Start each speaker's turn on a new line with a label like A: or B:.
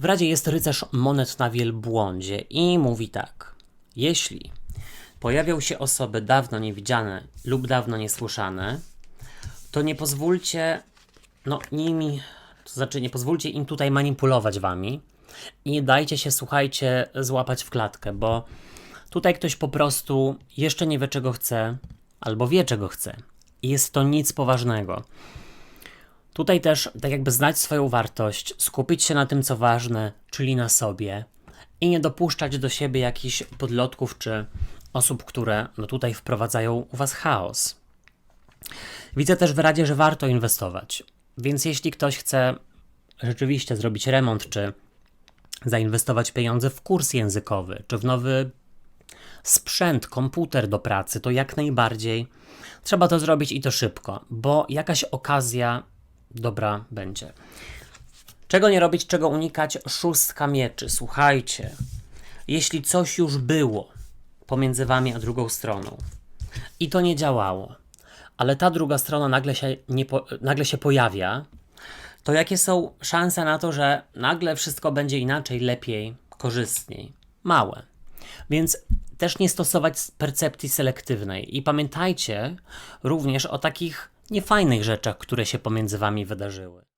A: W Radzie jest rycerz monet na wielbłądzie i mówi tak. Jeśli pojawią się osoby dawno niewidziane lub dawno niesłyszane, to nie pozwólcie no, nimi, to znaczy nie pozwólcie im tutaj manipulować wami i nie dajcie się, słuchajcie, złapać w klatkę, bo tutaj ktoś po prostu jeszcze nie wie, czego chce, albo wie, czego chce. I jest to nic poważnego. Tutaj też, tak jakby znać swoją wartość, skupić się na tym, co ważne, czyli na sobie i nie dopuszczać do siebie jakichś podlotków czy osób, które no tutaj wprowadzają u was chaos. Widzę też w Radzie, że warto inwestować. Więc jeśli ktoś chce rzeczywiście zrobić remont, czy zainwestować pieniądze w kurs językowy, czy w nowy sprzęt, komputer do pracy, to jak najbardziej trzeba to zrobić i to szybko, bo jakaś okazja dobra będzie. Czego nie robić, czego unikać? Szóstka mieczy. Słuchajcie, jeśli coś już było pomiędzy wami a drugą stroną i to nie działało, ale ta druga strona nagle się, nie po, nagle się pojawia, to jakie są szanse na to, że nagle wszystko będzie inaczej, lepiej, korzystniej? Małe. Więc też nie stosować percepcji selektywnej. I pamiętajcie również o takich niefajnych rzeczach, które się pomiędzy wami wydarzyły.